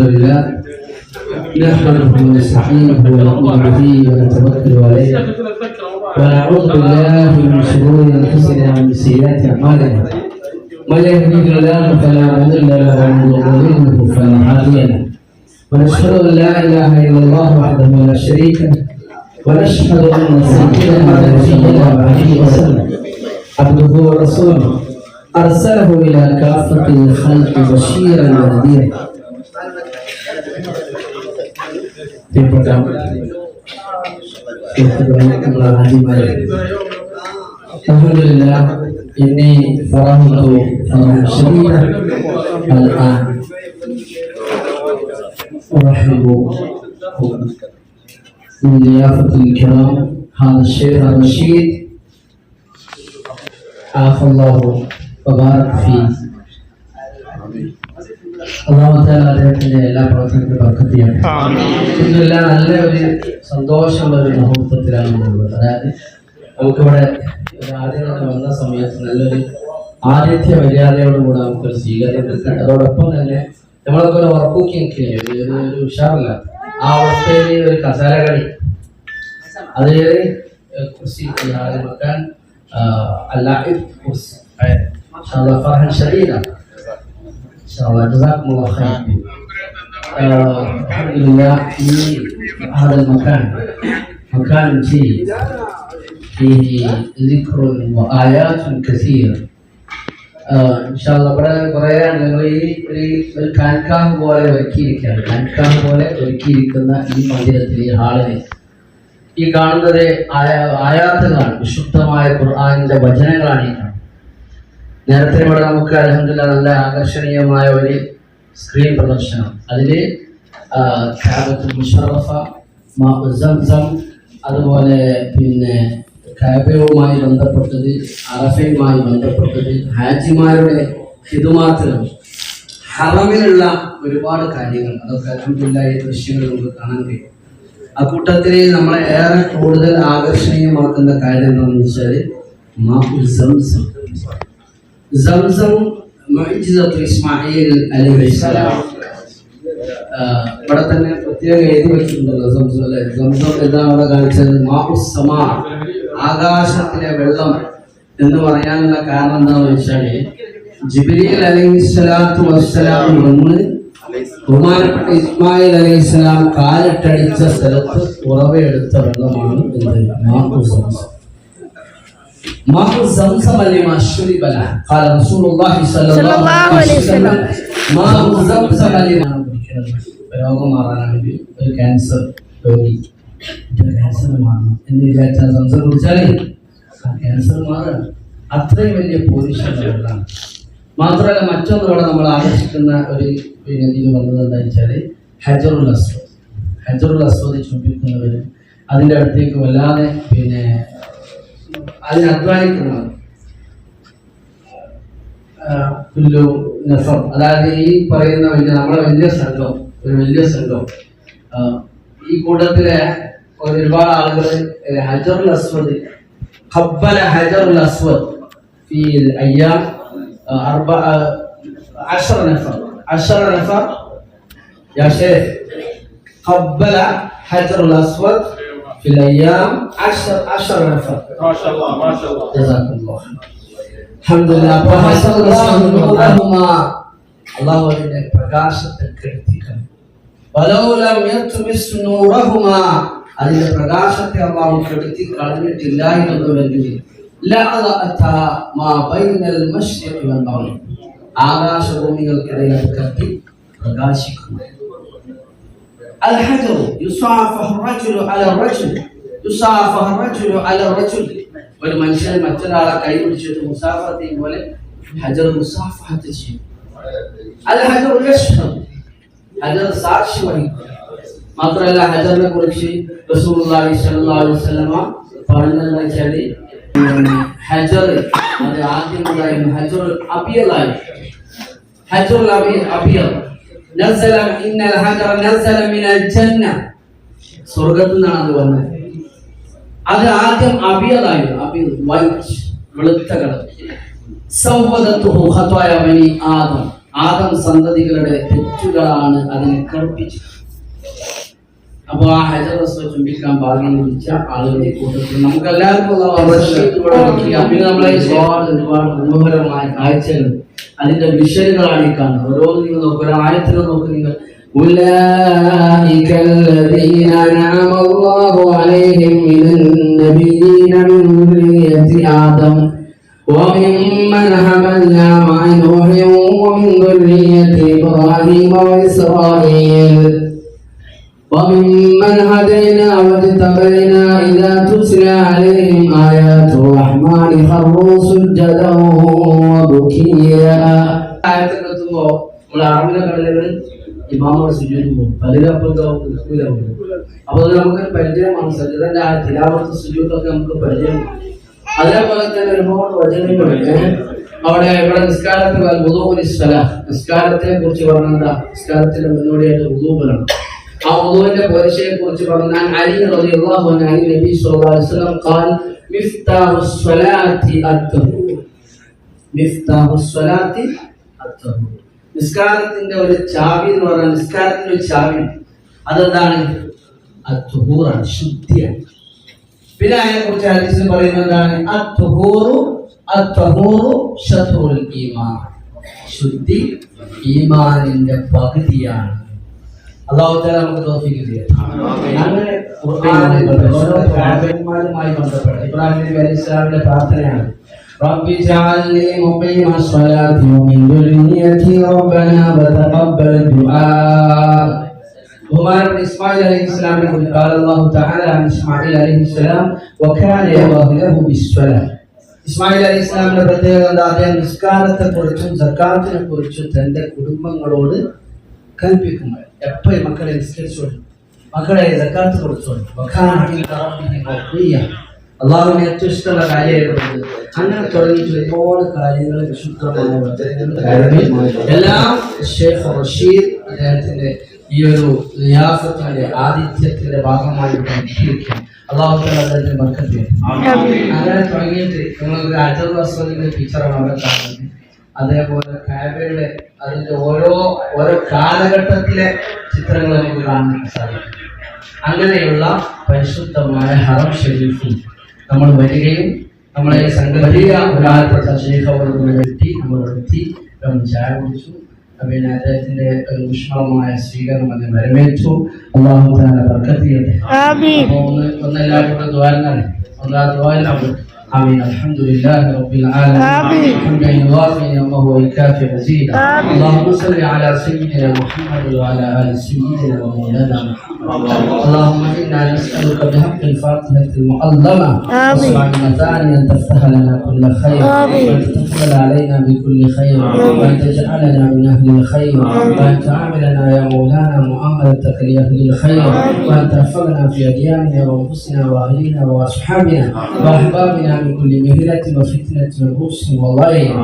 الحمد لله. نحمده ونستعينه ونؤمن به ونتوكل عليه. ونعوذ بالله من شرور أنفسنا ومن سيئات أعمالنا. من يهده الله فلا مضل له ومن يضلله فلا هادي له. ونشهد أن لا إله إلا الله وحده لا شريك له. ونشهد أن سيدنا ونبينا وحبيبنا وسلم عبده ورسوله. أرسله إلى كافة الخلق بشيرا ونذيرا. Dipegang Dipegang Allah Alhamdulillah ini farah itu farah syariah al-an ورحبوا من ضيافة الكرام هذا الشيخ الرشيد عاف الله وبارك فيه അള്ളാഹുത്താൽ അദ്ദേഹത്തിന്റെ എല്ലാ പ്രവർത്തനത്തിനും ബർക്കത്തിയാണ് ഇന്നെല്ലാം നല്ല ഒരു സന്തോഷമുള്ള ഒരു മുഹൂർത്തത്തിലാണ് ഉള്ളത്. അതായത് നമുക്കിവിടെ ആദ്യം വന്ന സമയത്ത് നല്ലൊരു ആതിഥ്യ മര്യാദയോടുകൂടെ നമുക്കൊരു സ്വീകാര്യം കിട്ടുന്നുണ്ട് അതോടൊപ്പം തന്നെ നമ്മളൊക്കെ ഒരു ഉറപ്പൊക്കെ നിൽക്കില്ലേ ഒരു ഉഷാറില്ല. ആ അവസ്ഥയിൽ ഒരു കസാര കളി അത് കുർസി വെക്കാൻ അല്ല കുർസി ഫർഹൻ ഷരീറാണ് لله في هذا المكان مكان جيد فيه ذكر وآيات كثيرة آه إن شاء الله ഇവിടെ കുറേ ഞങ്ങൾ ഈ ഒരു ഒരു കാൻകാഹ് പോലെ ഒരുക്കിയിരിക്കുകയാണ് കാൻകാഹ് പോലെ ഒരുക്കിയിരിക്കുന്ന ഈ മന്ദിരത്തിൽ ഈ ഹാളിൽ ഈ കാണുന്നത് ആയ- ആയാത്തുകളാണ് വിശുദ്ധമായ ഖുർആാനിന്റെ വചനങ്ങളാണ് ഈ കാണുന്നത് നേരത്തെ ഇവിടെ നമുക്ക് അലഹമില്ല നല്ല ആകർഷണീയമായ ഒരു സ്ക്രീൻ പ്രദർശനം. അതിൽ അതുപോലെ പിന്നെ കാബയുമായി ബന്ധപ്പെട്ടത് അറഫയുമായി ബന്ധപ്പെട്ടത് ഹാജിമാരുടെ ഹിതുമാത്രം ഹറമിലുള്ള ഒരുപാട് കാര്യങ്ങൾ. അതൊക്കെ അലഹമില്ല ഈ ദൃശ്യങ്ങൾ നമുക്ക് കാണാൻ കഴിയും. ആ കൂട്ടത്തിൽ നമ്മളെ ഏറെ കൂടുതൽ ആകർഷണീയമാക്കുന്ന കാര്യം എന്താണെന്ന് വെച്ചാൽ മാ സംസം സംസം ഇസ്മായിൽ ഇവിടെ തന്നെ പ്രത്യേകം എഴുതി വെച്ചിട്ടുണ്ടല്ലോ സംസം സംസം എന്താ അവിടെ കാണിച്ചത്? മാസമാ ആകാശത്തിലെ വെള്ളം എന്ന് പറയാനുള്ള കാരണം എന്താണെന്ന് വെച്ചാൽ ജിബ്രീൽ അലൈഹിസ്സലാത്തു വസ്സലാം വന്ന് ബഹുമാനപ്പെട്ട ഇസ്മായിൽ അലൈഹിസ്സലാം കാലിട്ടടിച്ച സ്ഥലത്ത് ഉറവെടുത്ത വെള്ളമാണ് എന്ത്? മാഉ സംസം ماء زمزم لما شرب له قال رسول الله صلى الله عليه وسلم ماء زمزم لما രോഗം മാറാൻ വേണ്ടി ഒരു ക്യാൻസർ രോഗി ക്യാൻസർ മാറണം എന്ന് വിചാരിച്ചാൽ സംസം കുടിച്ചാലേ ആ ക്യാൻസർ മാറണം അത്രയും വലിയ പോലീഷാണ് മാത്രമല്ല മറ്റൊന്ന് ഇവിടെ നമ്മൾ ആകർഷിക്കുന്ന ഒരു പിന്നെ ഇതിൽ വന്നത് എന്താ വെച്ചാൽ ഹജറുൽ അസ്വദ് ഹജറുൽ അസ്വദ് ചുംബിക്കുന്നവർ അതിൻ്റെ അടുത്തേക്ക് വല്ലാതെ പിന്നെ അതിന് അധ്വാനിക്കുന്നവർ പുല്ലു നഫർ അതായത് ഈ പറയുന്ന വലിയ നമ്മളെ വലിയ സംഘം ഒരു വലിയ സംഘം ആ, ഈ കൂട്ടത്തിലെ ഒരുപാട് ആളുകൾ ഹജറുൽ അസ്വദ് قبل حجر الأسود في الأيام أربعة عشر نفر عشر نفر يا شيخ قبل حجر الأسود في الأيام عشر عشر نفر ما شاء الله ما شاء الله جزاكم الله خير الحمد لله فحسن اللهم الله അതിന്റെ പ്രകാശത്തെ കെടുത്തിക്കണം ولو لم يطمس نورهما അതിന്റെ പ്രകാശത്തെ അള്ളാഹു കെടുത്തി കളഞ്ഞിട്ടില്ലായിരുന്നുവെങ്കിൽ ലഅളഅത മാ ബൈനൽ മശ്രിഖി വൽ മഗ്രിബ് ആകാശഭൂമികൾക്കിടയിൽ അത് കത്തി പ്രകാശിക്കുന്നു الحجر يصافح الرجل على الرجل يصافح الرجل على الرجل ഒരു മനുഷ്യൻ മറ്റൊരാളെ കൈ പിടിച്ചിട്ട് മുസാഫത്ത് ചെയ്യും പോലെ ഹജർ മുസാഫഹത്ത് ചെയ്യും അൽ ഹജർ യഷ്ഹദ് ഹജർ സാക്ഷി വഹിക്കും മാത്രമല്ല ഹജറിനെ കുറിച്ച് റസൂലുള്ളാഹി സ്വല്ലല്ലാഹു അലൈഹി വസല്ലമ പറഞ്ഞതെന്ന് വെച്ചാല് ഹജർ അത് ആദ്യം ഉണ്ടായിരുന്നു ഹജർ അബിയലായി ഹജർ അബിയൽ നസല ഇന്നൽ ഹജർ നസല മിനൽ ജന്ന സ്വർഗത്തിൽ നിന്നാണ് അത് വന്നത്. അത് ആദ്യം അബിയതായിരുന്നു. അബിയൽ വൈറ്റ് വെളുത്ത കളർ. സൗവദത്തുഹു ഖത്വായ ബനി ആദം. ആദം സന്തതികളുടെ തെറ്റുകളാണ് അതിനെ കറുപ്പിച്ചത് അപ്പൊ ആ ഹജർ റസ്വ ചുംബിക്കാൻ പാകണം വിളിച്ച ആളുകളുടെ കൂട്ടത്തിൽ നമുക്ക് എല്ലാവർക്കും ഉള്ള നമ്മളെ ഒരുപാട് മനോഹരമായ കാഴ്ചകൾ അതിന്റെ വിഷയങ്ങളാണ് ഈ കാണുന്നത് ഓരോന്ന് നിങ്ങൾ നോക്കുക ഒരു ആയത്തിൽ നോക്ക് നിങ്ങൾ أولئك الذين أنعم الله عليهم من النبيين من ذرية آدم وممن حملنا مع نوح ومن ذرية إبراهيم وإسرائيل وممن هدينا واجتبينا إذا تتلى عليهم آيات الرحمن خروا سجدا وبكيا ആയത്തിനെത്തുമ്പോ നമ്മൾ അറിവിനെ കടലുകൾ ഇമാമോട് സുജൂര് പോകും പലരും അപ്പോൾ നിൽക്കൂലാവും അപ്പൊ അത് നമുക്ക് പരിചയമാണ് സജിതന്റെ ആ തിലാവത്ത് സുജൂത്തൊക്കെ നമുക്ക് പരിചയമാണ് അതേപോലെ തന്നെ ഒരുപാട് വചനങ്ങളുണ്ട് അവിടെ ഇവിടെ നിസ്കാരത്തിൽ വുദൂഉലിസ്സല നിസ്കാരത്തെ കുറിച്ച് പറഞ്ഞാൽ നിസ്കാരത്തിന്റെ മുന്നോടിയായിട്ട് വുദൂബലാണ് ഔദൂന്റെ പോരിശയെ കുറിച്ച് പറഞ്ഞാൽ അലി റളിയല്ലാഹു അൻഹു നബി സല്ലല്ലാഹു അലൈഹി വസല്ലം قال മിഫ്താഹു സ്വലാത്തി അത്തഹു. മിഫ്താഹു സ്വലാത്തി അത്തഹു. നിസ്കാരത്തിന്റെ ഒരു ചാവി എന്ന് പറഞ്ഞാൽ നിസ്കാരത്തിന്റെ ഒരു ചാവി. അതെന്താണ്? അത്തഹൂറാണ് ശുദ്ധിയാണ്. പിന്നെ അതിനെ കുറിച്ച് ഹദീസിൽ പറയുന്നത് എന്താണ്? അത്തഹൂറു അത്തഹൂറു ശത്രുൽ ഈമാൻ. ശുദ്ധി ഈമാനിന്റെ പകുതിയാണ്. അള്ളാഹു തആല നമുക്ക് തോഫിക്ക് അങ്ങനെ ഖുർആനിൽ ഓരോ പ്രവാചകന്മാരുമായി ബന്ധപ്പെട്ട ഇബ്രാഹിം നബി അലൈഹി സ്വലാമിന്റെ പ്രാർത്ഥനയാണ് رب اجعلني مقيم الصلاة ومن ذريتي ربنا وتقبل دعاء ബഹുമാനപ്പെട്ട ഇസ്മായിൽ അലൈഹി ഇസ്ലാമിനെ കുറിച്ച് قال الله تعالى عن ഇസ്മായിൽ അലൈഹി ഇസ്ലാം وكان يبغي له بالصلاة ഇസ്മായിൽ അലൈഹി ഇസ്ലാമിന്റെ പ്രത്യേകത എന്താ അദ്ദേഹം നിസ്കാരത്തെ കുറിച്ചും സക്കാത്തിനെ കുറിച്ചും തന്റെ കുടുംബങ്ങളോട് കൽപ്പിക്കുമ്പോൾ എപ്പോഴും മക്കളെ നിസ്കരിച്ചോളൂ മക്കളെ സക്കാത്ത് കൊടുത്തോളൂ. അള്ളാഹുവിന് ഏറ്റവും ഇഷ്ടമുള്ള കാര്യമായിരുന്നു അങ്ങനെ തുടങ്ങിയിട്ട് ഒരുപാട് കാര്യങ്ങൾ വിശുദ്ധമായ എല്ലാം ഷേഖ് റഷീദ് അദ്ദേഹത്തിന്റെ ഈ ഒരു റിയാസത്തിന്റെ ആതിഥ്യത്തിന്റെ ഭാഗമായി പഠിപ്പിക്കും അള്ളാഹു തആല അദ്ദേഹത്തിന് ബർക്കത്ത് ചെയ്യട്ടെ. അങ്ങനെ തുടങ്ങിയിട്ട് നമ്മളൊരു അജർ വസ്തുവിന്റെ ടീച്ചറാണ് അവിടെ കാണുന്നത് അതേപോലെ കാബയുടെ അതിന്റെ ഓരോ ഓരോ കാലഘട്ടത്തിലെ ചിത്രങ്ങൾ നമുക്ക് കാണാൻ സാധിക്കും. അങ്ങനെയുള്ള പരിശുദ്ധമായ ഹറം ഷെരീഫിൽ നമ്മൾ വരികയും നമ്മളെ സംഘടിയ ഒരാൾപ്പെട്ട അവിടെ എത്തി നമ്മൾ ചായ കുടിച്ചു. പിന്നെ അദ്ദേഹത്തിന്റെ ഒരു ഊഷ്മളമായ സ്വീകരണം അതിനെ വരവേറ്റു അള്ളാഹു താല ബർക്കത്ത് ഒന്ന് ഒന്നെല്ലാവരും കൂടെ ദ്വാരനാണ്. ഒന്നാ ആ ദ്വാരം آمين الحمد لله رب العالمين آمين. حمدا يوافي نعمه ويكافئ مزيدا آمين. اللهم صل على سيدنا محمد وعلى آل سيدنا ومولانا محمد اللهم إنا نسألك بحق الفاتحة. واسمع مثاني ان تفتح لنا كل خير. آمين. وان تتقبل علينا بكل خير. وان تجعلنا من أهل الخير. وان تعاملنا يا مولانا معاملتك لأهل الخير. وان تحفظنا في ادياننا وأنفسنا وأهلنا وأصحابنا وأحبابنا من كل مهلة وفتنة وبؤس وضير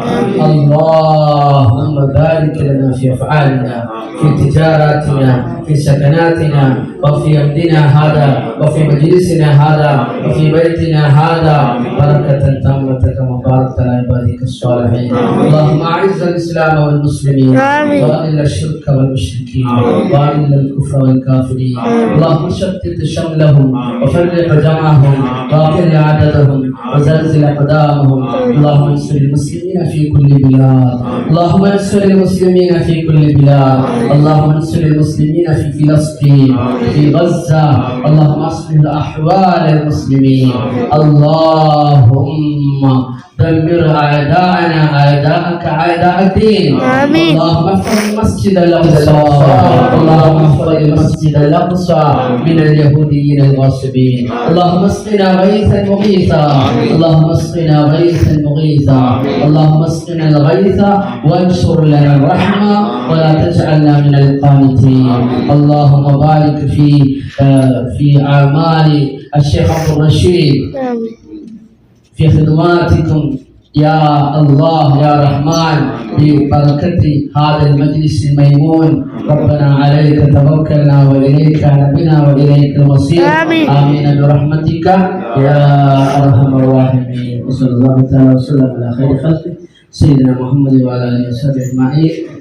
اللهم بارك لنا في أفعالنا في تجاراتنا في سكناتنا وفي أمدنا هذا وفي مجلسنا هذا وفي بيتنا هذا بركة تامة كما باركت على عبادك الصالحين. اللهم أعز الإسلام والمسلمين. وأذل الشرك والمشركين وأذل الكفر والكافرين. اللهم شتت شملهم وفرق جمعهم وأقل عددهم وزلزل أقدامهم. اللهم انصر المسلمين في كل بلاد. اللهم انصر المسلمين في كل بلاد. اللهم انصر المسلمين في فلسطين. في غزة. اللهم أصلح أحوال المسلمين. اللهم دمر أعداءنا أعداءك أعداء الدين. آمين. اللهم احفظ المسجد الأقصى. اللهم احفظ المسجد الأقصى من اليهوديين الغاصبين اللهم اسقنا غيثا مغيثا اللهم اسقنا غيثا مغيثا اللهم اسقنا الغيث وانشر لنا الرحمة ولا تجعلنا من القانتين اللهم بارك في آه، في أعمال الشيخ عبد الرشيد. في خدماتكم. يا الله يا رحمن ببركة هذا المجلس الميمون. ربنا عليك توكلنا وإليك نبنا وإليك المصير. آمين. آمين. برحمتك. يا أرحم الراحمين. وصلى الله تعالى وسلم على خير خلقه. سيدنا محمد وعلى آله وصحبه أجمعين.